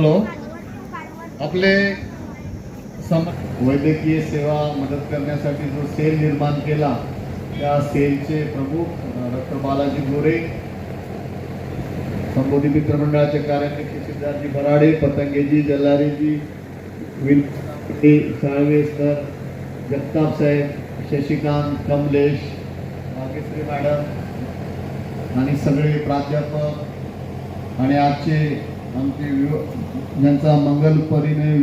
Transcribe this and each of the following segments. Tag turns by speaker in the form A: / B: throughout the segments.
A: आलो आपले सम वैद्यकीय सेवा मदत करण्यासाठी जो सेल निर्माण केला त्या सेलचे प्रमुख डॉक्टर बालाजी गोरे संबोधी मित्रमंडळाचे कार्याध्यक्ष सिद्धार्थजी बराडे पतंगेजी जल्लारेजी विन साळवे सर जगताप साहेब शशिकांत कमलेश नागेश्वरी मॅडम आणि सगळे प्राध्यापक आणि आजचे आमचे विवाह ज्यांचा मंगलपरीने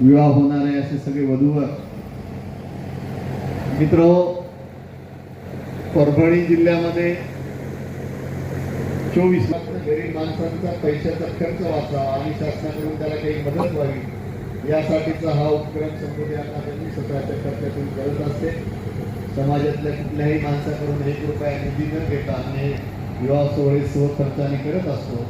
A: विवाह होणार आहे असे सगळे वधूवर. मित्र परभणी जिल्ह्यामध्ये चोवीस लाख गरीब माणसांचा पैशाचा खर्च वाचावा आणि शासनाकडून त्याला काही मदत व्हावी यासाठीचा हा उपक्रम संबोधी अकादमी स्वतःच्या खर्चातून करत असते. समाजातल्या कुठल्याही माणसाकडून एक रुपया निधी न घेता आणि विवाह सोहळे स्वखर्चाने करत असतो.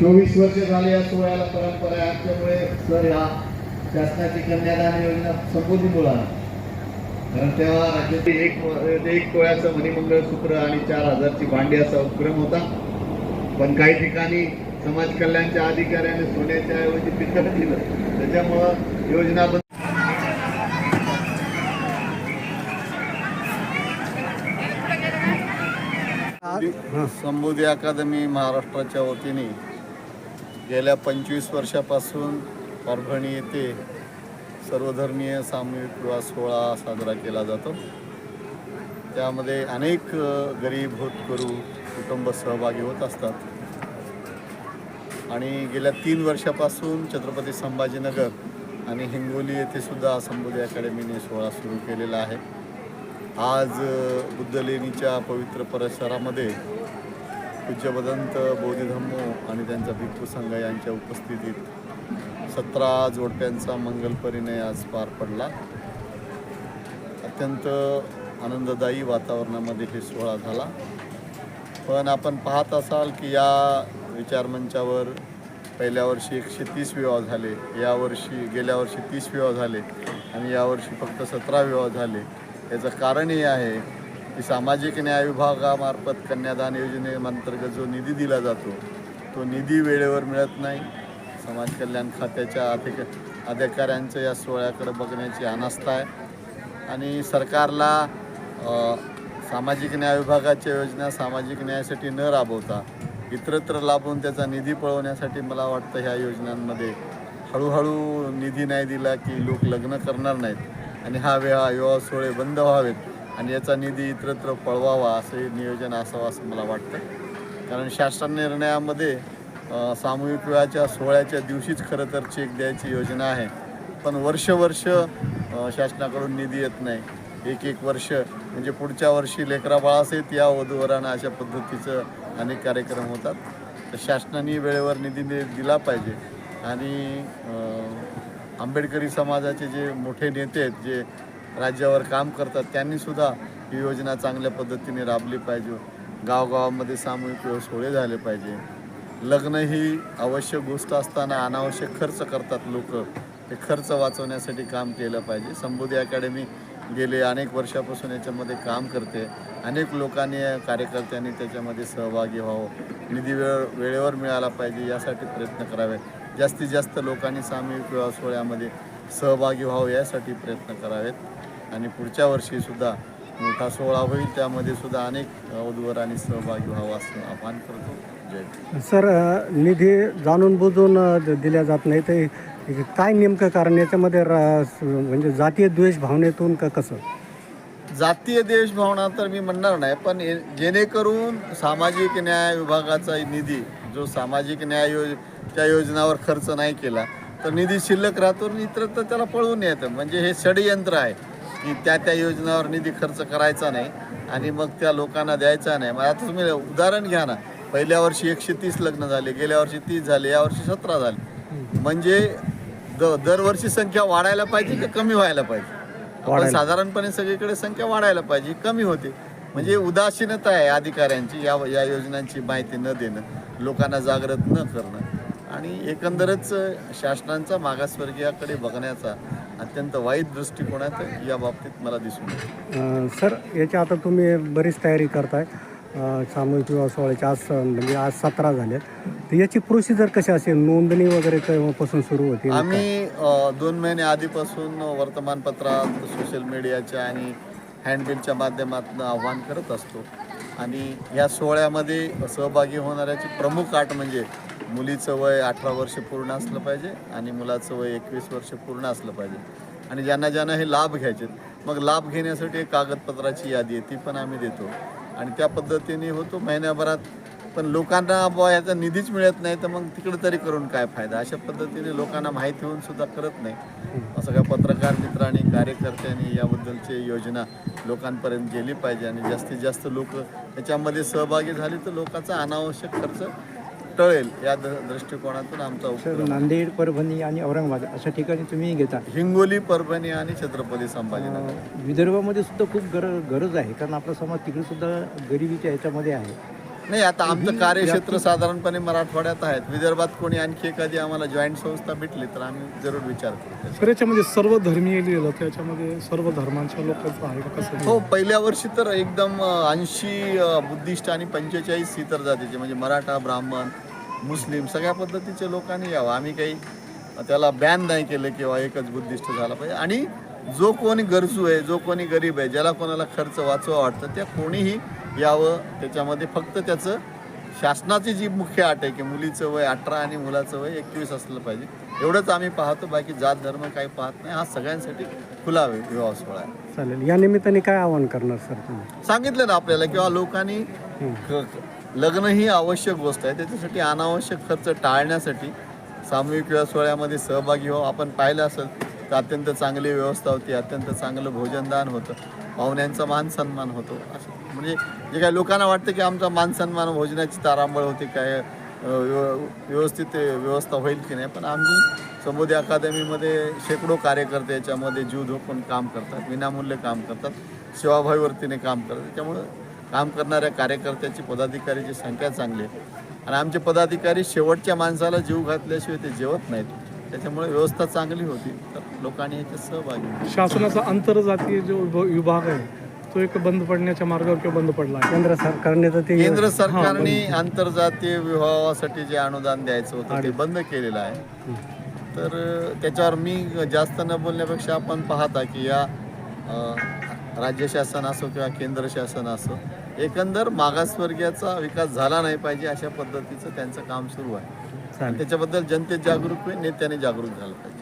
A: चोवीस वर्ष झाले या सोहळ्याला परंपरा आहे. आजच्यामुळे सर ह्या शासनाची कन्यादान योजना संबोधी मुलांना कारण तेव्हा राज्यातील एक एक तोळ्याचं मणिमंगळसूत्र आणि चार हजारची भांडी असा उपक्रम होता. पण काही ठिकाणी समाज कल्याणच्या अधिकाऱ्याने सोन्याच्या ऐवजी पिकट दिलं. त्याच्यामुळं योजना बंद संबोधी अकादमी महाराष्ट्राच्या वतीने गेल्या पंचवीस वर्षापासून परभणी येथे सर्वधर्मीय सामूहिक विवाह सोहळा साजरा केला जातो. त्यामध्ये अनेक गरीब होतकरू कुटुंब सहभागी होत असतात. आणि गेल्या तीन वर्षापासून छत्रपती संभाजीनगर आणि हिंगोली येथे सुद्धा संबोधी अकॅडमीने सोहळा सुरू केलेला आहे. आज बुद्धलेणीच्या पवित्र परिसरामध्ये पूज्य भदंत बोधिधम्मो आणि त्यांचा भिक्खू संघ यांच्या उपस्थितीत सतरा जोडप्यांचा मंगल परिणय आज पार पडला. अत्यंत आनंददायी वातावरणामध्ये हे सोहळा झाला. पण आपण पाहत असाल की या विचारमंचावर पहिल्या वर्षी एकशे तीस विवाह झाले यावर्षी गेल्या वर्षी तीस विवाह झाले आणि यावर्षी फक्त सतरा विवाह झाले. याचं कारण हे आहे की सामाजिक न्याय विभागामार्फत कन्यादान योजनेअंतर्गत जो निधी दिला जातो तो निधी वेळेवर मिळत नाही. समाज कल्याण खात्याच्या अधिक अधिकाऱ्यांचं या सोहळ्याकडे बघण्याची अनास्था आहे. आणि सरकारला सामाजिक न्याय विभागाच्या योजना सामाजिक न्यायासाठी न राबवता इतरत्र लाभून त्याचा निधी पळवण्यासाठी मला वाटतं ह्या योजनांमध्ये हळूहळू निधी नाही दिला की लोक लग्न करणार नाहीत. आणि हा वेळा विवाह सोहळे बंद व्हावेत आणि याचा निधी इतरत्र पळवावा असे नियोजन असावं असं मला वाटतं. कारण शासन निर्णयामध्ये सामूहिक विवाहाच्या सोहळ्याच्या दिवशीच खरं तर चेक द्यायची योजना आहे. पण वर्ष वर्ष शासनाकडून निधी येत नाही. एक एक वर्ष म्हणजे पुढच्या वर्षी लेकरा बाळासहित या वधूवरांना अशा पद्धतीचं अनेक कार्यक्रम होतात. तर शासनाने वेळेवर निधी दिला पाहिजे. आणि आंबेडकरी समाजाचे जे मोठे नेते आहेत जे राज्यावर काम करतात त्यांनीसुद्धा ही योजना चांगल्या पद्धतीने राबली पाहिजे. गावगावामध्ये सामूहिक सोहळे झाले पाहिजे. लग्न ही आवश्यक गोष्ट असताना अनावश्यक खर्च करतात लोक. हे खर्च वाचवण्यासाठी काम केलं पाहिजे. संबोधी अकॅडमी गेले अनेक वर्षापासून याच्यामध्ये काम करते. अनेक लोकांनी कार्यकर्त्यांनी त्याच्यामध्ये सहभागी व्हावं. निधी वेळ वेळेवर मिळाला पाहिजे यासाठी प्रयत्न करावेत. जास्तीत जास्त लोकांनी सामूहिक विवाह सोहळ्यामध्ये सहभागी व्हावं यासाठी प्रयत्न करावेत. आणि पुढच्या वर्षीसुद्धा मोठा सोहळा होईल. त्यामध्ये सुद्धा अनेक वधूवरांनी सहभागी व्हावं असं आवाहन करतो. जय.
B: सर निधी जाणून बुजून दिल्या जात नाही तर हे काय नेमकं कारण? याच्यामध्ये म्हणजे जातीय द्वेष भावनेतून का कसं?
A: जातीय देश भावना तर मी म्हणणार नाही पण जेणेकरून सामाजिक न्याय विभागाचा निधी जो सामाजिक न्याय योज त्या योजनावर खर्च नाही केला तर निधी शिल्लक राहतो आणि इतरत्र त्याला पळवून येतं. म्हणजे हे षडयंत्र आहे की त्या त्या योजनावर निधी खर्च करायचा नाही आणि मग त्या लोकांना द्यायचा नाही. मग आता तुम्ही उदाहरण घ्या ना. पहिल्या वर्षी एकशे तीस लग्न झाले गेल्या वर्षी तीस झाले यावर्षी सतरा झाले. म्हणजे द दरवर्षी संख्या वाढायला पाहिजे का कमी व्हायला पाहिजे? आपण. साधारणपणे सगळीकडे संख्या वाढायला पाहिजे कमी होते. म्हणजे उदासीनता आहे अधिकाऱ्यांची या या योजनांची माहिती न देणं लोकांना जागृत न करणं. आणि एकंदरच शासनांचा मागासवर्गीयाकडे बघण्याचा अत्यंत वाईट दृष्टिकोन आहे तर या बाबतीत मला दिसून येतो.
B: सर याची आता तुम्ही बरीच तयारी करताय. सामूहिक विवाह सोहळ्याचे आज म्हणजे आज सतरा झाले तर याची प्रोसिजर कशी असेल? नोंदणी वगैरे केव्हापासून सुरू होती
A: आम्ही दोन महिने आधीपासून वर्तमानपत्रात सोशल मीडियाच्या आणि हँडबिलच्या माध्यमातून आव्हान करत असतो. आणि या सोहळ्यामध्ये सहभागी होणाऱ्याची प्रमुख आठ म्हणजे मुलीचं वय अठरा वर्ष पूर्ण असलं पाहिजे आणि मुलाचं वय एकवीस वर्ष पूर्ण असलं पाहिजे. आणि ज्यांना ज्यांना हे लाभ घ्यायचे मग लाभ घेण्यासाठी एक कागदपत्राची यादी आहे ती पण आम्ही देतो. आणि त्या पद्धतीने होतो. महिन्याभरात पण लोकांना बुवा याचा निधीच मिळत नाही तर मग तिकडे तरी करून काय फायदा? अशा पद्धतीने लोकांना माहिती होऊन सुद्धा करत नाही. असं काय पत्रकार मित्रांनी कार्यकर्त्यांनी याबद्दलची योजना लोकांपर्यंत गेली पाहिजे आणि जास्तीत जास्त लोक याच्यामध्ये सहभागी झाले तर लोकांचा अनावश्यक खर्च टळेल या दृष्टिकोनातून आमचा आहे.
C: नांदेड परभणी आणि औरंगाबाद अशा ठिकाणी तुम्ही घेता.
A: हिंगोली परभणी आणि छत्रपती संभाजीनगर.
C: विदर्भामध्ये सुद्धा खूप गर गरज आहे कारण आपला समाज तिकडे सुद्धा गरिबीच्या ह्याच्यामध्ये आहे.
A: नाही आता आमचं कार्यक्षेत्र साधारणपणे मराठवाड्यात आहेत. विदर्भात कोणी आणखी एखादी आम्हाला जॉईंट संस्था भेटली तर आम्ही जरूर विचार करू त्याचा.
D: तर याच्यामध्ये सर्व धर्मीय लिहिलं त्याच्यामध्ये सर्व धर्मांच्या लोकांचं आहे का कसं?
A: हो पहिल्या वर्षी तर एकदम ऐंशी बुद्धिस्ट आणि पंचेचाळीस इतर जातीचे म्हणजे मराठा ब्राह्मण मुस्लिम सगळ्या पद्धतीचे लोकांनी यावं. आम्ही काही त्याला बॅन नाही केलं किंवा एकच बुद्धिस्ट झाला पाहिजे. आणि जो कोणी गरजू आहे जो कोणी गरीब आहे ज्याला कोणाला खर्च वाचवा वाटतं त्या कोणीही यावं त्याच्यामध्ये फक्त त्याचं शासनाची जी मुख्य अट आहे की मुलीचं वय अठरा आणि मुलाचं वय एकवीस असलं पाहिजे एवढंच आम्ही पाहतो. बाकी जात धर्म काही पाहत नाही. हा सगळ्यांसाठी खुला विवाह सोहळा आहे.
B: चालेल. या निमित्ताने काय आवाहन करणार सर तुम्ही?
A: सांगितलं ना आपल्याला किंवा लोकांनी लग्न ही आवश्यक गोष्ट आहे. त्याच्यासाठी अनावश्यक खर्च टाळण्यासाठी सामूहिक विवाह सोहळ्यामध्ये सहभागी हो आपण पाहिलं असेल तर अत्यंत चांगली व्यवस्था होती अत्यंत चांगलं भोजनदान होतं पाहुण्यांचा मान सन्मान होतो. असं म्हणजे जे काही लोकांना वाटतं की आमचा मान सन्मान भोजनाची तारांबळ होती काय व्यव- व्यवस्थित व्यवस्था होईल की नाही पण आम्ही समोदी अकादमीमध्ये शेकडो कार्यकर्ते याच्यामध्ये जीव धोकून काम करतात विनामूल्य काम करतात सेवाभावी काम करतात. त्यामुळं काम करणाऱ्या कार्यकर्त्याची पदाधिकारीची संख्या चांगली आहे. आणि आमचे पदाधिकारी शेवटच्या माणसाला जीव घातल्याशिवाय ते जेवत नाहीत. त्याच्यामुळे व्यवस्था चांगली होती. तर लोकांनी याच्यात सहभागी.
D: शासनाचा आंतरजातीय जो विभ- विभाग आहे तो एक बंद पडण्याच्या मार्गावर किंवा बंद पडला आहे.
B: केंद्र सरकारने तर ते
A: केंद्र सरकारने आंतरजातीय विवाहासाठी जे अनुदान द्यायचं होतं ते बंद केलेलं आहे. तर त्याच्यावर मी जास्त न बोलण्यापेक्षा आपण पाहता की या राज्य शासन असो किंवा केंद्र शासन असो एकंदर मागासवर्गीयाचा विकास झाला नाही पाहिजे अशा पद्धतीचं त्यांचं काम सुरू आहे. त्याच्याबद्दल जनतेत जागरूक होईल नेत्याने जागरूक झालं पाहिजे.